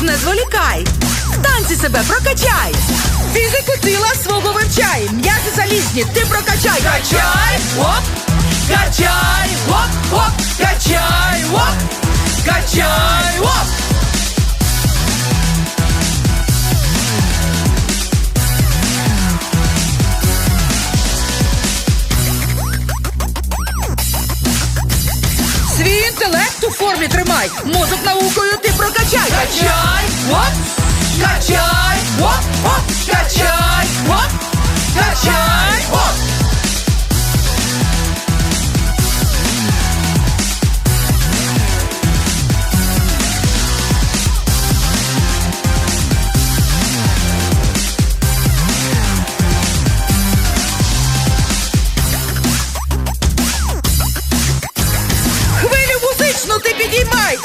Тож не зволікай, танці себе прокачай. Фізику тіла свого вивчай. М'язи залізні, ти прокачай. Качай, оп, качай, оп, оп, качай, оп, качай, оп. Свій інтелект у формі тримай. Мозок наукою Прокачай! Качай! Вот! Качай!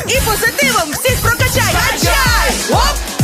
І позитивом всіх прокачай! Качай! Оп!